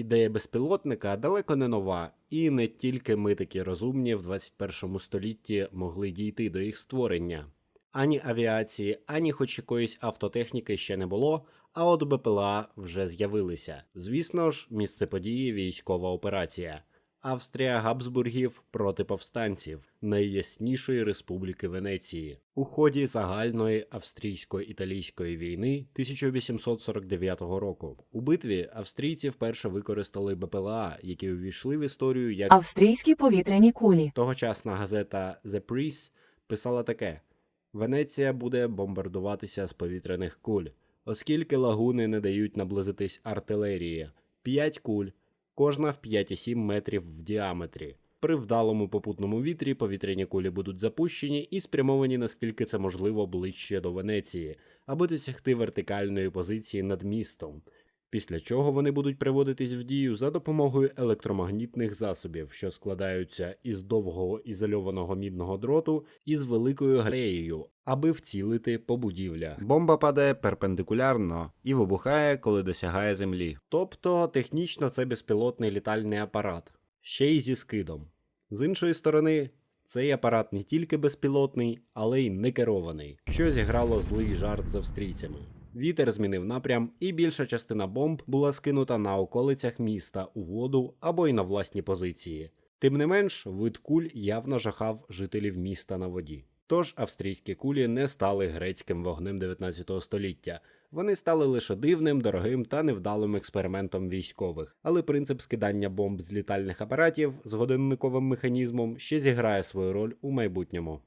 ідея безпілотника далеко не нова, і не тільки ми такі розумні в 21 столітті могли дійти до їх створення. Ані авіації, ані хоч якоїсь автотехніки ще не було, а от БПЛА вже з'явилися. Звісно ж, місце події військова операція. Австрія Габсбургів проти повстанців найяснішої республіки Венеції у ході загальної австрійсько-італійської війни 1849 року. У битві австрійці вперше використали БПЛА, які увійшли в історію як Австрійські повітряні кулі. Тогочасна газета The Press писала таке: Венеція буде бомбардуватися з повітряних куль, оскільки лагуни не дають наблизитись артилерії. П'ять куль, кожна в 5,7 метрів в діаметрі. При вдалому попутному вітрі повітряні кулі будуть запущені і спрямовані наскільки це можливо ближче до Венеції, аби досягти вертикальної позиції над містом. Після чого вони будуть приводитись в дію за допомогою електромагнітних засобів, що складаються із довгого ізольованого мідного дроту і з великою греєю, аби вцілити по будівлях. Бомба падає перпендикулярно і вибухає, коли досягає землі. Тобто технічно це безпілотний літальний апарат, ще й зі скидом. З іншої сторони, цей апарат не тільки безпілотний, але й не керований, що зіграло злий жарт з австрійцями. Вітер змінив напрям, і більша частина бомб була скинута на околицях міста у воду або й на власні позиції. Тим не менш, вид куль явно жахав жителів міста на воді. Тож австрійські кулі не стали грецьким вогнем 19 століття. Вони стали лише дивним, дорогим та невдалим експериментом військових. Але принцип скидання бомб з літальних апаратів з годинниковим механізмом ще зіграє свою роль у майбутньому.